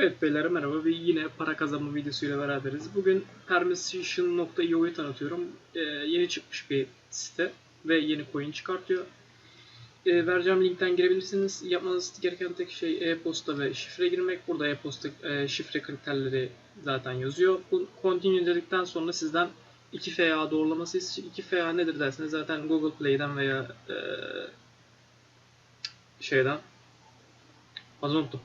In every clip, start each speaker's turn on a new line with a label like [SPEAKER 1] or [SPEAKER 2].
[SPEAKER 1] Evet beyler merhaba ve yine para kazanma videosuyla beraberiz. Bugün Permission.io'yu tanıtıyorum. Ee, yeni çıkmış bir site ve yeni coin çıkartıyor. Ee, vereceğim linkten girebilirsiniz. Yapmanız gereken tek şey e-posta ve şifre girmek. Burada e-posta e, şifre kriterleri zaten yazıyor. Bu continue dedikten sonra sizden 2FA doğrulaması istiyor. 2FA nedir derseniz zaten Google Play'den veya e, şeyden az unuttum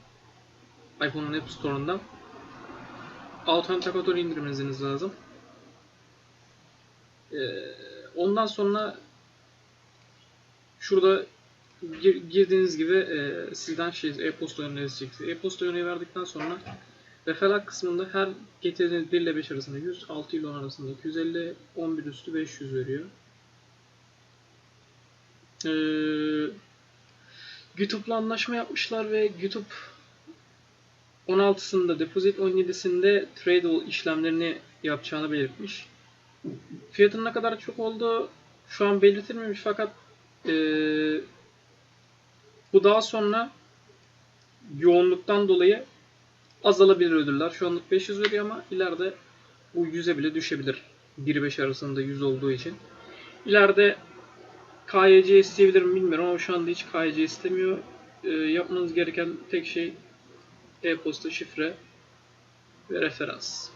[SPEAKER 1] iPhone'un App Store'undan Authenticator indirmeniz lazım. Ee, ondan sonra şurada gir- girdiğiniz gibi e, sizden şey e-posta yönleri isteyecek. E-posta yönleri verdikten sonra referral kısmında her getirdiğiniz 1 ile 5 arasında 100, 6 ile 10 arasında 250, 11 üstü 500 veriyor. Ee, YouTube'la anlaşma yapmışlar ve YouTube 16'sında deposit 17'sinde tradable işlemlerini yapacağını belirtmiş. Fiyatın ne kadar çok olduğu şu an belirtilmemiş fakat eee, bu daha sonra yoğunluktan dolayı azalabilir ödüller. Şu anlık 500 veriyor ama ileride bu 100'e bile düşebilir. 1-5 arasında 100 olduğu için. İleride KYC isteyebilir mi bilmiyorum ama şu anda hiç KYC istemiyor. Eee, yapmanız gereken tek şey e-posta, şifre ve referans.